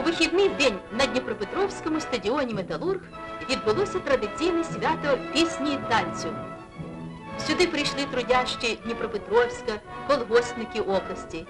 вихідний день на Дніпропетровському стадіоні Металург відбулося традиційне свято пісні і танцю. Сюди прийшли трудящі Дніпропетровська, колгоспники області.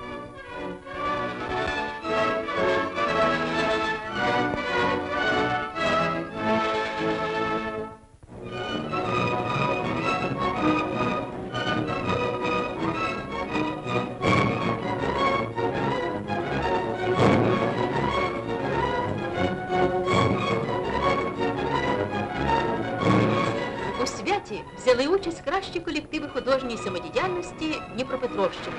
Взяли участь кращі колективи художньої самодіяльності Дніпропетровщини.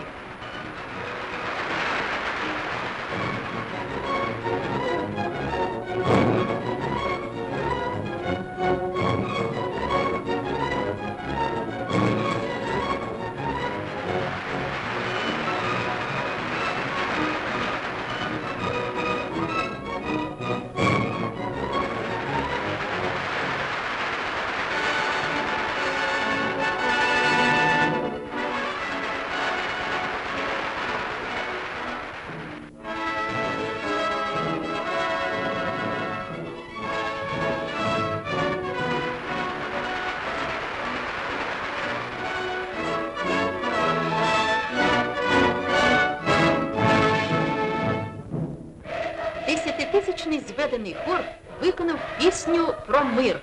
Зведений хор виконав пісню про мир.